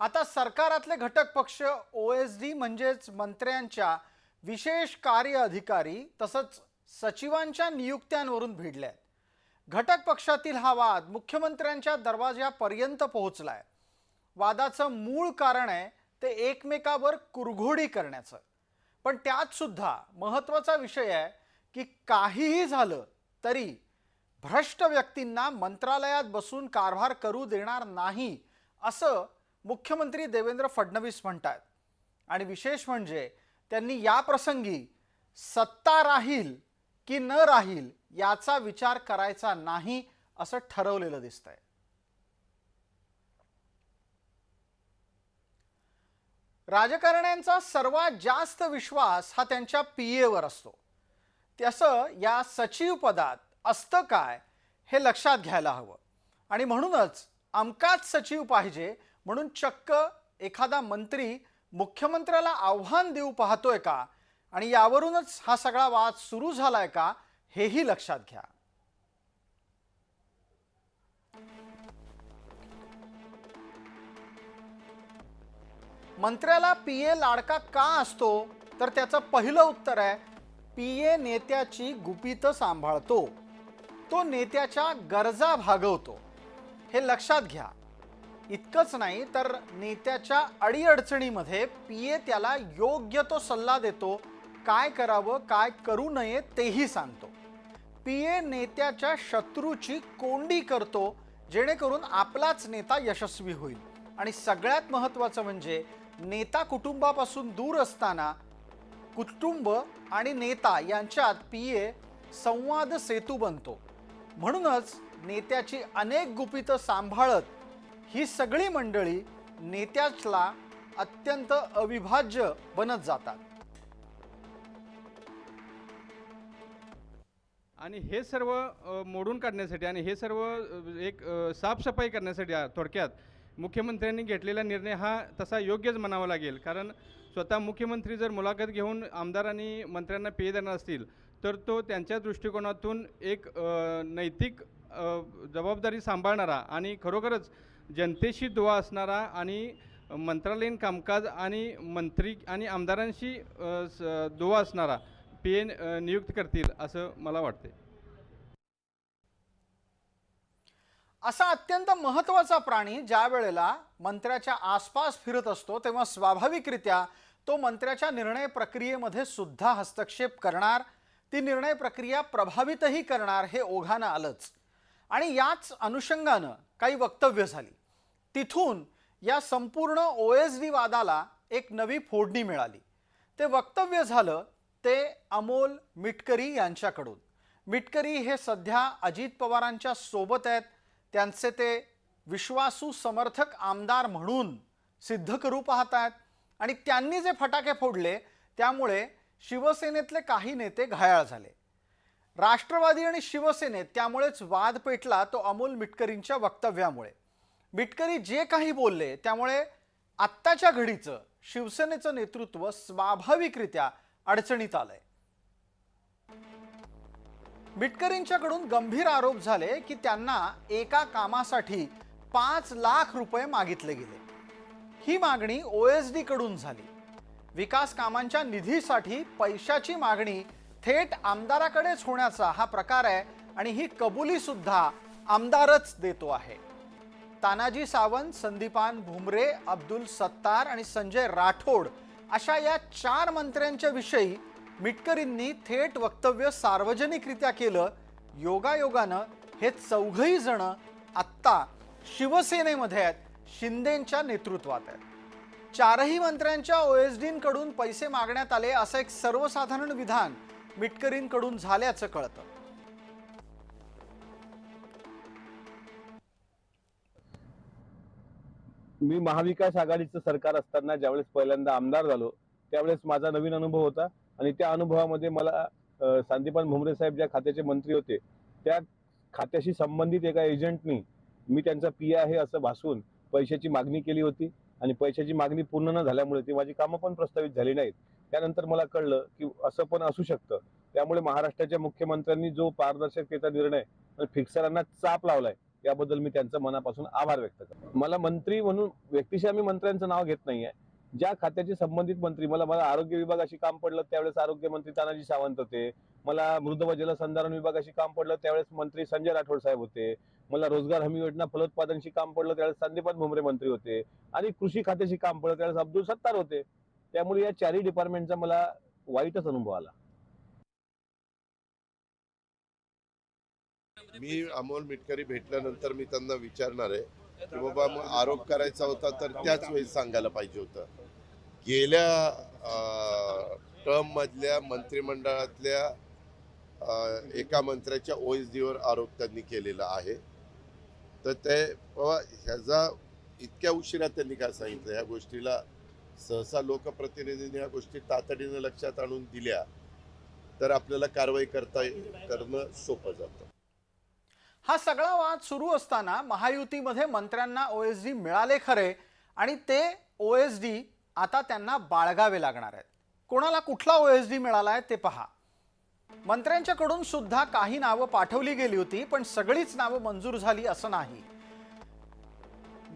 आता सरकारातले घटक पक्ष ओ एस डी म्हणजेच मंत्र्यांच्या विशेष कार्य अधिकारी तसंच सचिवांच्या नियुक्त्यांवरून भिडले आहेत घटक पक्षातील हा वाद मुख्यमंत्र्यांच्या दरवाज्यापर्यंत पोहोचलाय. वादाचं मूळ कारण आहे ते एकमेकावर कुरघोडी करण्याचं. पण त्यात सुद्धा महत्त्वाचा विषय आहे की काहीही झालं तरी भ्रष्ट व्यक्तींना मंत्रालयात बसून कारभार करू देणार नाही असं मुख्यमंत्री देवेंद्र फडणवीस म्हणतात. आणि विशेष म्हणजे त्यांनी या प्रसंगी सत्ता राहील की न राहील याचा विचार करायचा नाही असं ठरवलेलं दिसतंय. राजकारण्यांचा सर्वात जास्त विश्वास हा त्यांच्या पी एवर असतो. त्यासं या सचिव पदात असतं काय हे लक्षात घ्यायला हवं. आणि म्हणूनच अमकाच सचिव पाहिजे म्हणून चक्क एखादा मंत्री मुख्यमंत्र्याला आव्हान देऊ पाहतोय का? आणि यावरूनच हा सगळा वाद सुरू झालाय का? हेही लक्षात घ्या. मंत्र्याला पी ए लाडका का असतो? तर त्याचं पहिलं उत्तर आहे पी ए नेत्याची गुपितं सांभाळतो. तो नेत्याच्या गरजा भागवतो. हे लक्षात घ्या. इतकंच नाही तर नेत्याच्या अडीअडचणीमध्ये पी ए त्याला योग्य तो सल्ला देतो. काय करावं काय करू नये तेही सांगतो. पी ए नेत्याच्या शत्रूची कोंडी करतो जेणेकरून आपलाच नेता यशस्वी होईल. आणि सगळ्यात महत्त्वाचं म्हणजे नेता कुटुंबापासून दूर असताना कुटुंब आणि नेता यांच्यात पी ए संवाद सेतू बनतो. म्हणूनच नेत्याची अनेक गुपितं सांभाळत ही सगळी मंडळी नेत्याला अत्यंत अविभाज्य बनत जातात. आणि हे सर्व मोडून काढण्यासाठी आणि हे सर्व एक साफसफाई करण्यासाठी थोडक्यात मुख्यमंत्र्यांनी घेतलेला निर्णय हा तसा योग्यच म्हणावा लागेल. कारण स्वतः मुख्यमंत्री जर मुलाखत घेऊन आमदार आणि मंत्र्यांना पेय देणार असतील तर तो त्यांच्या दृष्टिकोनातून एक नैतिक जबाबदारी सांभाळणारा आणि खरोखरच जनतेशी दुवा असणारा आणि मंत्रालयीन कामकाज आणि मंत्री आणि आमदारांशी दुवा असणारा पी एन नियुक्त करतील असं मला वाटते असा अत्यंत महत्त्वाचा प्राणी ज्या वेळेला मंत्र्याच्या आसपास फिरत असतो तेव्हा स्वाभाविकरित्या तो मंत्र्याच्या निर्णय प्रक्रियेमध्ये सुद्धा हस्तक्षेप करणार ती निर्णय प्रक्रिया प्रभावितही करणार हे ओघानं आलंच. आणि याच अनुषंगानं काही वक्तव्य झाली. तिथून या संपूर्ण ओ एस डी वादाला एक नवी फोडणी मिळाली. ते वक्तव्य झालं ते अमोल मिटकरी यांच्याकडून. मिटकरी हे सध्या अजित पवारांच्या सोबत आहेत. त्यांचे ते विश्वासू समर्थक आमदार म्हणून सिद्ध करू पाहत आहेत आणि त्यांनी जे फटाके फोडले त्यामुळे शिवसेनेतले काही नेते घायाळ झाले. राष्ट्रवादी आणि शिवसेनेत त्यामुळेच वाद पेटला तो अमोल मिटकरींच्या वक्तव्यामुळे. बिटकरी जे काही बोलले त्यामुळे आत्ताच्या घडीचं शिवसेनेचं नेतृत्व स्वाभाविकरित्या अडचणीत आलंय. बिटकरींच्याकडून गंभीर आरोप झाले की त्यांना एका कामासाठी पाच लाख रुपये मागितले गेले. ही मागणी ओ एस डी कडून झाली. विकास कामांच्या निधीसाठी पैशाची मागणी थेट आमदाराकडेच होण्याचा हा प्रकार आहे आणि ही कबुली सुद्धा आमदारच देतो आहे. तानाजी सावंत संदीपान भुमरे अब्दुल सत्तार आणि संजय राठोड अशा या चार मंत्र्यांच्या विषयी मिटकरींनी थेट वक्तव्य सार्वजनिकरित्या केलं. योगायोगानं हे चौघही जण आत्ता शिवसेनेमध्ये आहेत शिंदेंच्या नेतृत्वात आहेत. चारही मंत्र्यांच्या ओएसडींकडून पैसे मागण्यात आले असं एक सर्वसाधारण विधान मिटकरींकडून झाल्याचं कळतं. मी महाविकास आघाडीचं सरकार असताना ज्यावेळेस पहिल्यांदा आमदार झालो त्यावेळेस माझा नवीन अनुभव होता. आणि त्या अनुभवामध्ये मला सांदीपान भुमरे साहेब ज्या खात्याचे मंत्री होते त्या खात्याशी संबंधित एका एजंटनी मी त्यांचा पी आहे असं भासवून पैशाची मागणी केली होती. आणि पैशाची मागणी पूर्ण न झाल्यामुळे ती माझी कामं पण प्रस्तावित झाली नाहीत. त्यानंतर मला कळलं की असं पण असू शकतं. त्यामुळे महाराष्ट्राच्या मुख्यमंत्र्यांनी जो पारदर्शकतेचा निर्णय फिक्सरांना चाप लावलाय याबद्दल मी त्यांचं मनापासून आभार व्यक्त करतो. मला मंत्री म्हणून व्यक्तिशः मी मंत्र्यांचं नाव घेत नाहीये. ज्या खात्याचे संबंधित मंत्री मला मला आरोग्य विभागाशी काम पडलं त्यावेळेस आरोग्य मंत्री तानाजी सावंत होते. मला मृद व जलसंधारण विभागाशी काम पडलं त्यावेळेस मंत्री संजय राठोड साहेब होते. मला रोजगार हमी योजना फलोत्पादनशी काम पडलं त्यावेळेस संदीपात भुमरे मंत्री होते. आणि कृषी खात्याशी काम पडलं त्यावेळेस अब्दुल सत्तार होते. त्यामुळे या चारही डिपार्टमेंटचा मला वाईटच अनुभव आला. मी अमोल मिटकरी भेटल्यानंतर मी त्यांना विचारणार आहे की बाबा मग आरोप करायचा होता तर त्याच वेळी सांगायला पाहिजे होतं. गेल्या टर्म मधल्या मंत्रिमंडळातल्या एका मंत्र्याच्या OSD वर आरोप त्यांनी केलेला आहे. तर ते बाबा ह्याचा इतक्या उशिरा त्यांनी काय सांगितलं? ह्या गोष्टीला सहसा लोकप्रतिनिधींनी ह्या गोष्टी तातडीनं लक्षात आणून दिल्या तर आपल्याला कारवाई करता करणं सोपं जातं. हा सगळा वाद सुरू असताना महायुतीमध्ये मंत्र्यांना ओएसडी मिळाले खरे आणि ते ओएसडी आता त्यांना बाळगावे लागणार आहेत. कोणाला कुठला ओएसडी मिळाला आहे ते पहा. मंत्र्यांच्याकडून सुद्धा काही नावं पाठवली गेली होती पण सगळीच नावं मंजूर झाली असं नाही.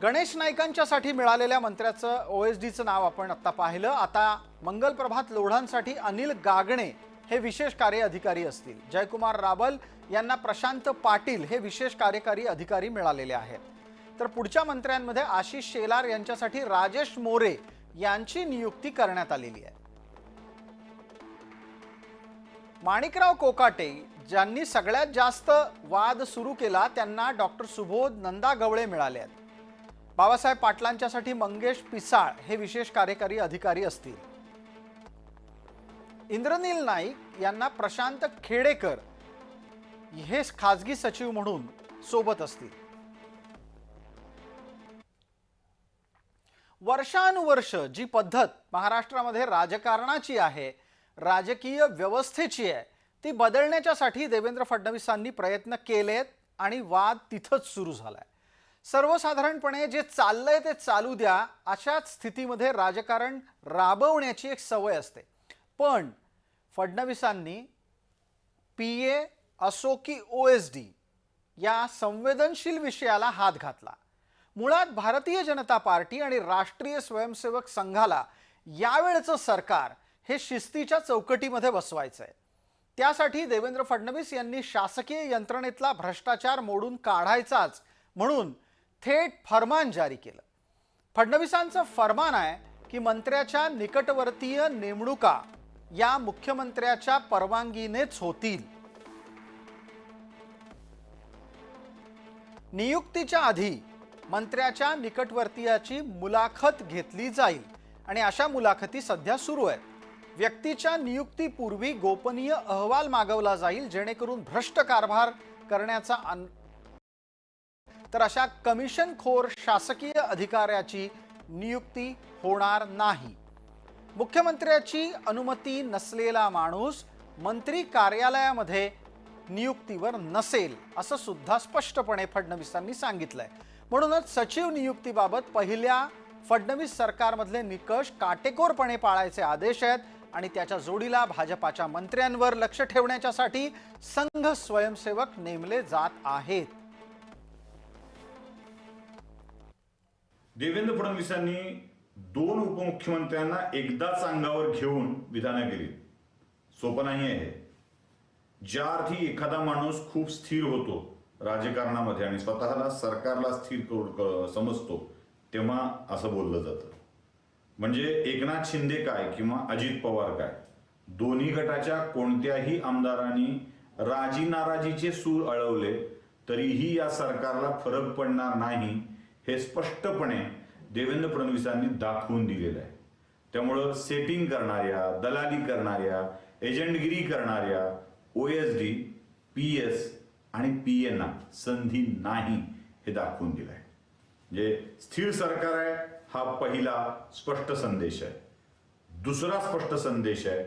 गणेश नाईकांच्यासाठी मिळालेल्या मंत्र्याचं ओएसडीचं नाव आपण आत्ता पाहिलं. आता मंगलप्रभात लोढांसाठी अनिल गागणे हे विशेष कार्य अधिकारी असतील. जयकुमार रावल यांना प्रशांत पाटील हे विशेष कार्यकारी अधिकारी मिळालेले आहेत. तर पुढच्या मंत्र्यांमध्ये आशिष शेलार यांच्यासाठी राजेश मोरे यांची नियुक्ती करण्यात आलेली आहे. माणिकराव कोकाटे ज्यांनी सगळ्यात जास्त वाद सुरू केला त्यांना डॉक्टर सुबोध नंदा गवळे मिळाले आहेत. बाबासाहेब पाटलांच्यासाठी मंगेश पिसाळ हे विशेष कार्यकारी अधिकारी असतील. इंद्रनील नाईक यांना प्रशांत खेडेकर हे खाजगी सचिव म्हणून सोबत असतील. वर्षानुवर्ष जी पद्धत महाराष्ट्रामध्ये राजकारणाची आहे राजकीय व्यवस्थेची आहे ती बदलण्याच्यासाठी देवेंद्र फडणवीसांनी प्रयत्न केलेत आणि वाद तिथंच सुरू झालाय. सर्वसाधारणपणे जे चाललंय ते चालू द्या अशाच स्थितीमध्ये राजकारण राबवण्याची एक सवय असते. पण फडणवीसांनी पी ए असो की ओ एस डी या संवेदनशील विषयाला हात घातला. मुळात भारतीय जनता पार्टी आणि राष्ट्रीय स्वयंसेवक संघाला यावेळचं सरकार हे शिस्तीच्या चौकटीमध्ये बसवायचं आहे त्यासाठी देवेंद्र फडणवीस यांनी शासकीय यंत्रणेतला भ्रष्टाचार मोडून काढायचाच म्हणून थेट फरमान जारी केलं. फडणवीसांचं फरमान आहे की मंत्र्याच्या निकटवर्तीय नेमणुका या मुख्यमंत्र्याच्या परवानगीनेच होतील. नियुक्तीच्या आधी मंत्र्याच्या निकटवर्तीयाची मुलाखत घेतली जाईल आणि अशा मुलाखती सध्या सुरू आहेत. व्यक्तीच्या नियुक्तीपूर्वी गोपनीय अहवाल मागवला जाईल जेणेकरून भ्रष्ट कारभार करण्याचा अन तर अशा कमिशनखोर शासकीय अधिकाऱ्याची नियुक्ती होणार नाही. मुख्यमंत्र्याची अनुमती नसलेला माणूस मंत्री कार्यालयामध्ये नियुक्तीवर नसेल असं सुद्धा स्पष्टपणे फडणवीसांनी सांगितलंय. म्हणूनच सचिव नियुक्तीबाबत पहिल्या फडणवीस सरकारमधले निकष काटेकोरपणे पाळायचे आदेश आहेत आणि त्याच्या जोडीला भाजपाच्या मंत्र्यांवर लक्ष ठेवण्याच्यासाठी संघ स्वयंसेवक नेमले जात आहेत. देवेंद्र फडणवीसांनी दोन उपमुख्यमंत्र्यांना एकदाच अंगावर घेऊन विधानं केली. सोपं नाही आहे. ज्या अर्थी एखादा माणूस खूप स्थिर होतो राजकारणामध्ये आणि स्वतःला सरकारला स्थिर करू- समजतो तेव्हा असं बोललं जातं. म्हणजे एकनाथ शिंदे काय किंवा अजित पवार काय? दोन्ही गटाच्या कोणत्याही आमदारांनी राजी नाराजीचे सूर अळवले तरीही या सरकारला फरक पडणार नाही हे स्पष्टपणे देवेंद्र फडणवीसांनी दाखवून दिलेलं आहे. त्यामुळं सेटिंग करणाऱ्या दलाली करणाऱ्या एजंटगिरी करणाऱ्या O S D P S आणि पी एना संधी नाही हे दाखवून दिलं आहे म्हणजे स्थिर सरकार आहे हा पहिला स्पष्ट संदेश आहे. दुसरा स्पष्ट संदेश आहे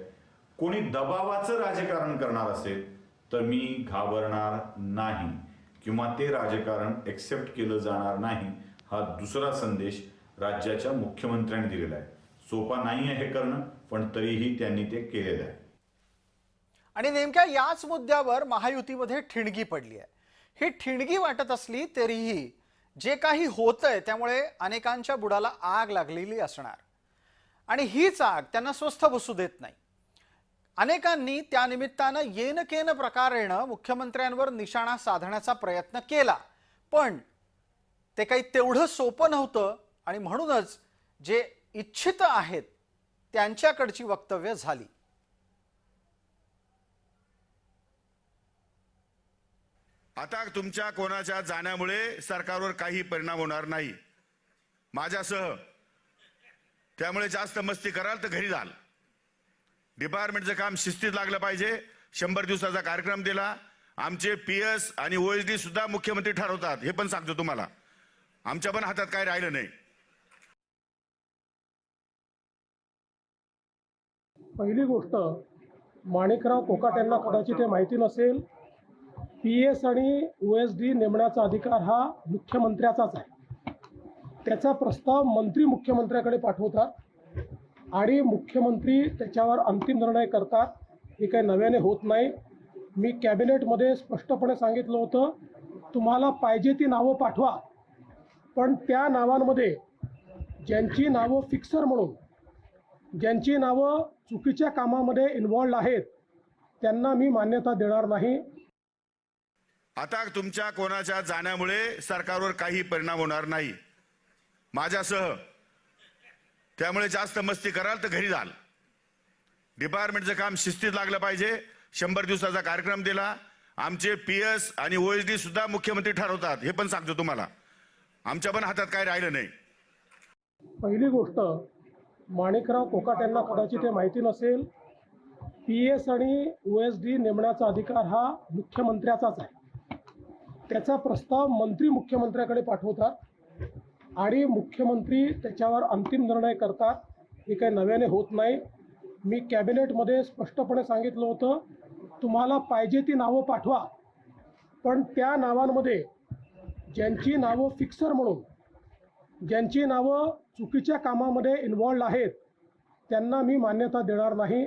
कोणी दबावाचं राजकारण करणार असेल तर मी घाबरणार नाही. किंवा ते राजकारण एक्सेप्ट केलं जाणार नाही हा दुसरा संदेश राज्याच्या मुख्यमंत्र्यांनी दिलेला आहे. सोपा नाही आहे हे करणं पण तरीही त्यांनी ते केलेलं आहे. आणि नेमक्या याच मुद्द्यावर महायुतीमध्ये ठिणगी पडली आहे. ही ठिणगी वाटत असली तरीही जे काही होतंय त्यामुळे अनेकांच्या बुडाला आग लागलेली असणार. आणि हीच आग त्यांना स्वस्थ बसू देत नाही. अनेकांनी त्या निमित्तानं येन केन प्रकारेनं मुख्यमंत्र्यांवर निशाणा साधण्याचा प्रयत्न केला. पण ते काही तेवढं सोपं नव्हतं आणि म्हणूनच जे इच्छित आहेत त्यांच्याकडची वक्तव्य झाली. आता तुमच्या कोणाच्या जाण्यामुळे सरकारवर काही परिणाम होणार नाही. माझ्यासह. त्यामुळे जास्त मस्ती कराल तर घरी जाल. डिपार्टमेंटचं काम शिस्तीत लागलं पाहिजे. शंभर दिवसाचा कार्यक्रम दिला. आमचे पी एस आणि ओ एच डी सुद्धा मुख्यमंत्री ठरवतात. हे पण सांगतो तुम्हाला. आमच्या पण हातात काय राहिलं नाही. पहिली गोष्ट माणिकराव कोकाट यांना कदाचित हे माहिती नसेल पी एस आणि ओ एस डी नेमण्याचा अधिकार हा मुख्यमंत्र्याचाच आहे. त्याचा प्रस्ताव मंत्री मुख्यमंत्र्याकडे पाठवतात आणि मुख्यमंत्री त्याच्यावर अंतिम निर्णय करतात. हे काही नव्याने होत नाही. मी कॅबिनेटमध्ये स्पष्टपणे सांगितलं होतं तुम्हाला पाहिजे ती नावं पाठवा. पण त्या नावांमध्ये ज्यांची नावं फिक्सर म्हणून ज्यांची नावं चुकीच्या कामामध्ये इन्वॉल्ड आहेत त्यांना मी मान्यता देणार नाही. आता तुमच्या कोणाच्या जाण्यामुळे सरकारवर काही परिणाम होणार नाही. माझ्यासह त्यामुळे जास्त मस्ती कराल तर घरी जाल. डिपार्टमेंटचं काम शिस्तीत लागलं पाहिजे. शंभर दिवसाचा कार्यक्रम दिला. आमचे पी एस आणि ओएसडी सुद्धा मुख्यमंत्री ठरवतात. हे पण सांगतो तुम्हाला. आमच्या पण हातात काय राहिलं नाही. पहिली गोष्ट माणिकराव कोकाट यांना कदाचित हे माहिती नसेल पी एस आणि ओ एस डी नेमण्याचा अधिकार हा मुख्यमंत्र्याचाच आहे. त्याचा प्रस्ताव मंत्री मुख्यमंत्र्याकडे पाठवतात आणि मुख्यमंत्री त्याच्यावर अंतिम निर्णय करतात. हे काही नव्याने होत नाही. मी कॅबिनेटमध्ये स्पष्टपणे सांगितलं होतं तुम्हाला पाहिजे ती नावं पाठवा. पण त्या नावांमध्ये ज्यांची नावं फिक्सर म्हणून ज्यांची नावं चुकीच्या कामामध्ये इन्वॉल्ड आहेत त्यांना मी मान्यता देणार नाही.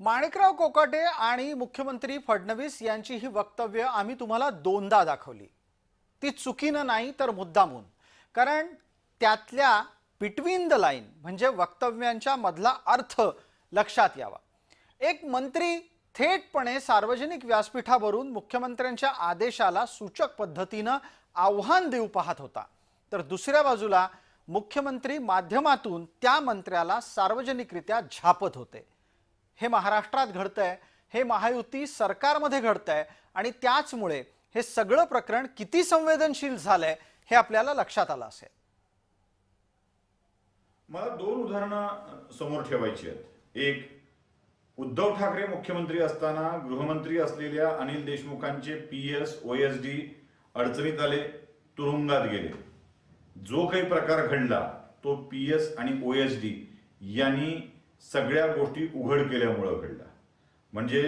माणिकराव कोकाटे आणि मुख्यमंत्री फडणवीस यांची ही वक्तव्य आम्ही तुम्हाला दोनदा दाखवली. ती चुकीनं नाही तर मुद्दामून. कारण त्यातल्या बिटवीन द लाईन म्हणजे वक्तव्यांच्या मधला अर्थ लक्षात यावा. एक मंत्री थेटपणे सार्वजनिक व्यासपीठावरून मुख्यमंत्र्यांच्या आदेशाला सूचक पद्धतीनं आव्हान देऊ पाहत होता. तर दुसऱ्या बाजूला मुख्यमंत्री माध्यमातून त्या मंत्र्याला सार्वजनिकरित्या झापत होते. हे महाराष्ट्रात घडतंय हे महायुती सरकारमध्ये घडतंय आणि त्याचमुळे हे सगळं प्रकरण किती संवेदनशील झालंय हे आपल्याला लक्षात आलं असेल. मला दोन उदाहरणं समोर ठेवायची आहेत. एक उद्धव ठाकरे मुख्यमंत्री असताना गृहमंत्री असलेल्या Anil देशमुखांचे P S O S D अडचणीत आले तुरुंगात गेले. जो काही प्रकार घडला तो पी एस आणि ओ एस डी यांनी सगळ्या गोष्टी उघड केल्यामुळं घडला. म्हणजे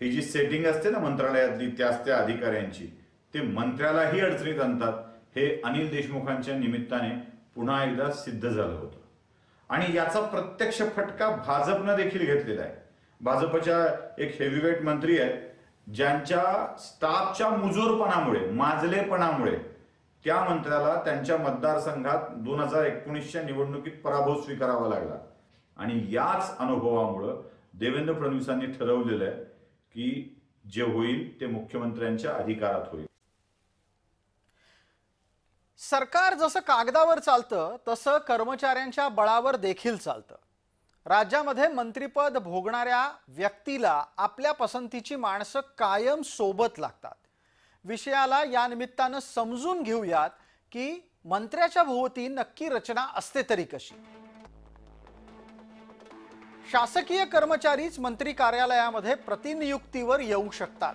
ही जी सेटिंग असते ना मंत्रालयातली त्याच त्या अधिकाऱ्यांची ते मंत्र्यालाही अडचणीत आणतात. हे अनिल देशमुखांच्या निमित्ताने पुन्हा एकदा सिद्ध झालं होतं. आणि याचा प्रत्यक्ष फटका भाजपनं देखील घेतलेला आहे. भाजपच्या एक हेवीवेट मंत्री आहेत ज्यांच्या स्टाफच्या मुजोरपणामुळे माजलेपणामुळे त्या मंत्र्याला त्यांच्या मतदारसंघात दोन हजार एकोणीसच्या निवडणुकीत पराभव स्वीकारावा लागला. आणि याच अनुभवामुळं देवेंद्र फडणवीसांनी ठरवलेलं आहे की जे होईल ते मुख्यमंत्र्यांच्या अधिकारात होईल. सरकार जसं कागदावर चालतं तसं कर्मचाऱ्यांच्या बळावर देखील चालतं. राज्यामध्ये मंत्रिपद भोगणाऱ्या व्यक्तीला आपल्या पसंतीची माणसं कायम सोबत लागतात. विषयाला या निमित्तानं समजून घेऊयात की मंत्र्याच्या भोवती नक्की रचना असते तरी कशी. शासकीय कर्मचारीच मंत्री कार्यालयामध्ये प्रतिनियुक्तीवर येऊ शकतात.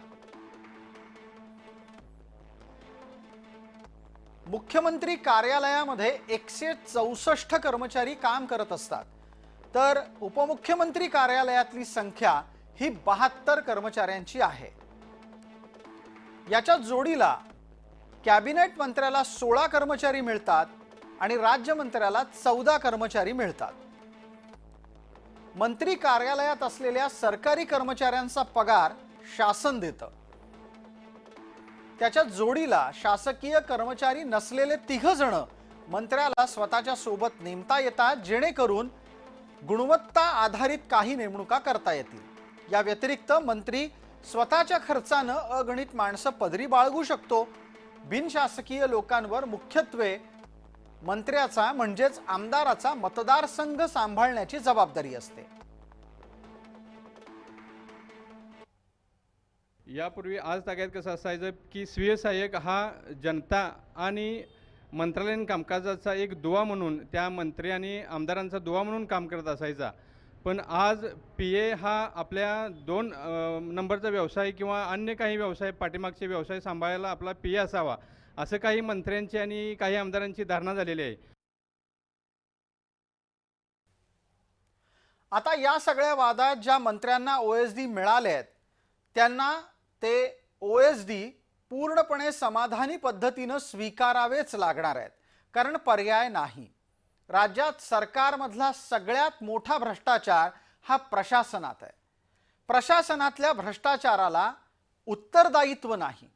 मुख्यमंत्री कार्यालयामध्ये एकशे चौसष्ट कर्मचारी काम करत असतात. तर उपमुख्यमंत्री कार्यालयातली संख्या ही बहात्तर कर्मचाऱ्यांची आहे. याच्या जोडीला कॅबिनेट मंत्र्याला सोळा कर्मचारी मिळतात आणि राज्यमंत्र्याला चौदा कर्मचारी मिळतात. मंत्री कार्यालयात असलेल्या सरकारी कर्मचाऱ्यांचा पगार शासन देतं. त्याच्या जोडीला शासकीय कर्मचारी नसलेले तिघ जण मंत्र्याला स्वतःच्या सोबत नेमता येतात जेणेकरून गुणवत्ता आधारित काही नेमणुका करता येतील. या व्यतिरिक्त मंत्री स्वतःच्या खर्चानं अगणित माणसं पदरी बाळगू शकतो. बिनशासकीय लोकांवर मुख्यत्वे मंत्र्याचा म्हणजेच आमदाराचा मतदारसंघ सांभाळण्याची जबाबदारी असते. यापूर्वी आज ताग्यात कसं असायचं की स्वीय सहाय्यक हा जनता आणि मंत्रालयीन कामकाजाचा एक दुवा म्हणून त्या मंत्री आणि आमदारांचा दुवा म्हणून काम करत असायचा. पण आज पी ए हा आपल्या दोन नंबरचा व्यवसाय किंवा अन्य काही व्यवसाय पाठीमागचे व्यवसाय सांभाळायला आपला पी ए असावा असं काही मंत्र्यांची आणि काही आमदारांची धारणा झालेली आहे. आता या सगळ्या वादात ज्या मंत्र्यांना ओ एस डी मिळाले आहेत त्यांना ते ओ एस डी पूर्णपणे समाधानी पद्धतीनं स्वीकारावेच लागणार आहेत कारण पर्याय नाही. राज्यात सरकारमधला सगळ्यात मोठा भ्रष्टाचार हा प्रशासनात आहे. प्रशासनातल्या भ्रष्टाचाराला उत्तरदायित्व नाही.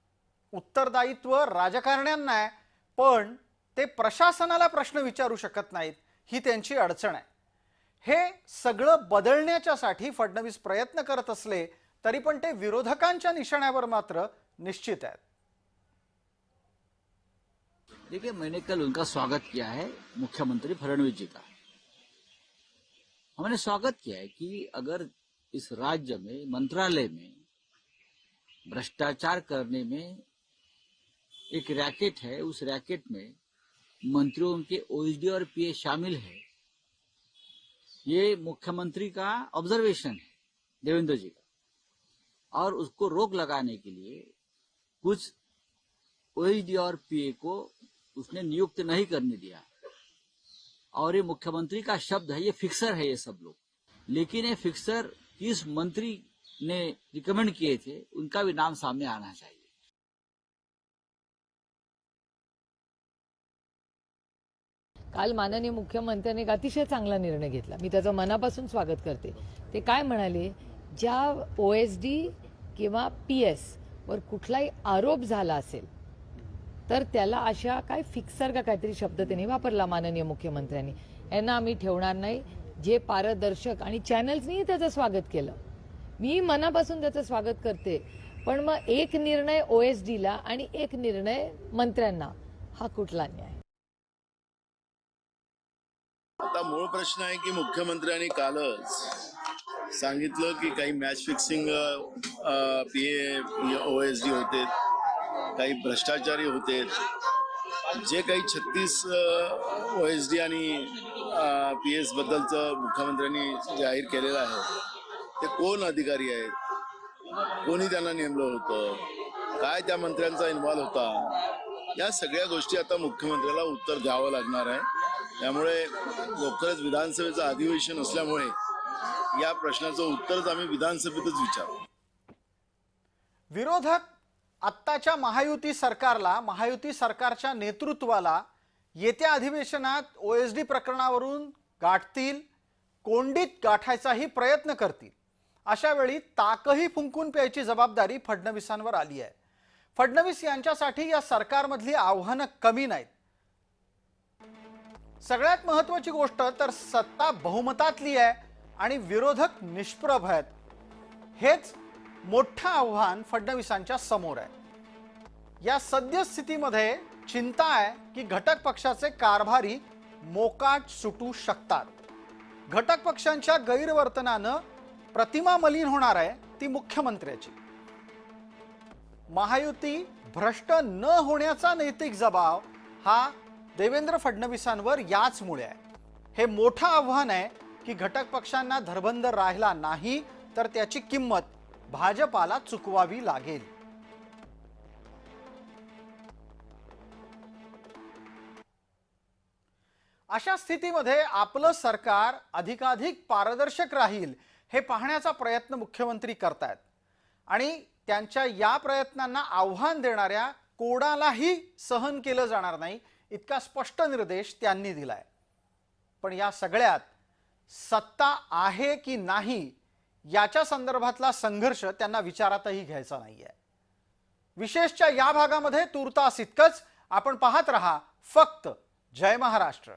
उत्तरदायित्व राजकारण्यांना आहे पण ते प्रशासनाला प्रश्न विचारू शकत नाहीत ही त्यांची अडचण आहे. हे सगळं बदलण्याच्यासाठी फडणवीस प्रयत्न करत असले तरी पण ते विरोधकांच्या निशाण्यावर मात्र निश्चित आहेत. देखिए, मैंने कल उनका स्वागत किया है मुख्यमंत्री फडणवीस जी का। हमने स्वागत किया है कि अगर इस राज्य में, मंत्रालय में भ्रष्टाचार करने में एक रैकेट है, उस रैकेट में मंत्रियों के ओएसडी और पीए शामिल है, ये मुख्यमंत्री का ऑब्जर्वेशन है, देवेंद्र जी का। और उसको रोक लगाने के लिए कुछ ओएसडी और पीए को उसने नियुक्त नहीं करने दिया। और ये मुख्यमंत्री का शब्द है ये फिक्सर है ये सब लोग। लेकिन ये फिक्सर किस मंत्री ने रिकमेंड किए थे उनका भी नाम सामने आना चाहिए। काल माननीय मुख्यमंत्र्यांनी एक अतिशय चांगला निर्णय घेतला. मी त्याचं मनापासून स्वागत करते. ते काय म्हणाले? ज्या ओ एस डी किंवा पी एस वर कुठलाही आरोप झाला असेल तर त्याला अशा काय फिक्सर का काहीतरी शब्द त्यांनी वापरला माननीय मुख्यमंत्र्यांनी. यांना आम्ही ठेवणार नाही. जे पारदर्शक आणि चॅनल्सनीही त्याचं स्वागत केलं. मी मनापासून त्याचं स्वागत करते. पण मग एक निर्णय ओ एस डीला आणि एक निर्णय मंत्र्यांना हा कुठला न्याय? आता मूळ प्रश्न आहे की मुख्यमंत्र्यांनी कालच सांगितलं की काही match fixing P A O S D होते. काही भ्रष्टाचारी होते. जे काही छत्तीस ओ एस डी आणि पी एस बद्दलचं मुख्यमंत्र्यांनी जाहीर केलेलं आहे ते कोण अधिकारी आहेत? कोणी त्यांना नेमलं होतं? काय त्या मंत्र्यांचा इन्व्हॉल्व होता? या सगळ्या गोष्टी आता मुख्यमंत्र्याला उत्तर द्यावं लागणार आहे. त्यामुळे लवकरच विधानसभेचं अधिवेशन असल्यामुळे या प्रश्नाचं उत्तरच आम्ही विधानसभेतच विचारू. विरोधक आत्ताच्या महायुती सरकारला महायुती सरकारच्या नेतृत्वाला येत्या अधिवेशनात ओ एस डी प्रकरणावरून गाठतील कोंडीत गाठायचाही प्रयत्न करतील. अशा वेळी ताकही फुंकून प्यायची जबाबदारी फडणवीसांवर आली आहे. फडणवीस यांच्यासाठी या सरकारमधली आव्हानं कमी नाहीत. सगळ्यात महत्वाची गोष्ट तर सत्ता बहुमतातली आहे आणि विरोधक निष्प्रभ आहेत. हेच मोठं आव्हान फडणवीसांच्या समोर आहे. या सद्यस्थितीमध्ये चिंता आहे की घटक पक्षाचे कारभारी मोकाट सुटू शकतात. घटक पक्षांच्या गैरवर्तनानं प्रतिमा मलिन होणार आहे ती मुख्यमंत्र्याची. महायुती भ्रष्ट न होण्याचा नैतिक जबाब हा देवेंद्र फडणवीसांवर याचमुळे आहे. हे मोठं आव्हान आहे की घटक पक्षांना धरबंद राहिला नाही तर त्याची किंमत भाजपाला चुकवावी लागेल. अशा स्थितीमध्ये आपलं सरकार अधिकाधिक पारदर्शक राहील हे पाहण्याचा प्रयत्न मुख्यमंत्री करतायत. आणि त्यांच्या या प्रयत्नांना आव्हान देणाऱ्या कोणालाही सहन केलं जाणार नाही इतका स्पष्ट निर्देश त्यांनी दिलाय. पण या सगळ्यात सत्ता आहे की नाही याच्या संदर्भातला संघर्ष त्यांना विचारातही घ्यायचा नाहीये. विशेषच्या या भागामध्ये तूर्तास इतकंच आपण पाहत रहा फक्त जय महाराष्ट्र.